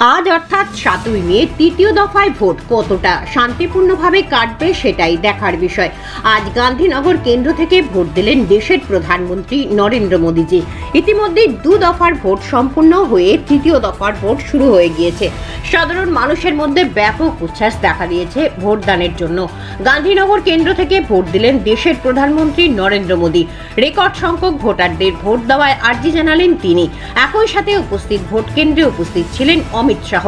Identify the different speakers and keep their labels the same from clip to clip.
Speaker 1: আজ অর্থাৎ সাতই মে, তৃতীয় দফায় ভোট কতটা শান্তিপূর্ণভাবে কাটবে সেটাই দেখার বিষয়। আজ গান্ধীনগর কেন্দ্র থেকে ভোট দিলেন দেশের প্রধানমন্ত্রী নরেন্দ্র মোদীজি। ইতিমধ্যে দু দফার ভোট সম্পূর্ণ হয়ে তৃতীয় দফার ভোট শুরু হয়ে গিয়েছে। সাধারণ মানুষের মধ্যে ব্যাপক উচ্ছ্বাস দেখা দিয়েছে ভোটদানের জন্য। গান্ধীনগর কেন্দ্র থেকে ভোট দিলেন দেশের প্রধানমন্ত্রী নরেন্দ্র মোদী। রেকর্ড সংখ্যক ভোটারদের ভোট দেওয়ায় আর্জি জানালেন তিনি। একই সাথে উপস্থিত ভোট কেন্দ্রে উপস্থিত ছিলেন অমিত শাহ।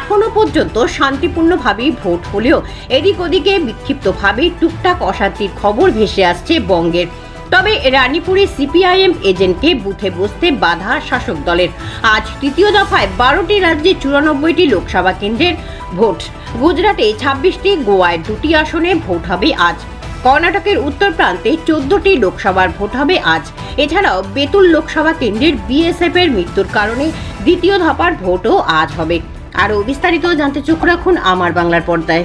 Speaker 1: এখনও পর্যন্ত শান্তিপূর্ণভাবেই ভোট হলেও এদিক ওদিকে বিক্ষিপ্তভাবে টুকটাক অশান্তির খবর ভেসে আসছে বঙ্গের। তবে রানীপুরে সিপিআইএম এজেন্টকে বুথে বসতে বাধা শাসক দলের। আজ তৃতীয় দফায় বারোটি রাজ্যে চুরানব্বইটি লোকসভা কেন্দ্রের ভোট। গুজরাটে ছাব্বিশটি, গোয়ায় দুটি আসনে ভোট হবে আজ। কর্ণাটকের উত্তর প্রান্তে চোদ্দটি লোকসভার ভোট হবে আজ। এছাড়াও বেতুল লোকসভা কেন্দ্রের বিএসএফ এর মৃত্যুর কারণে দ্বিতীয় ধাপার ভোটও আজ হবে। আরও বিস্তারিত জানতে চোখ রাখুন আমার বাংলার পর্দায়।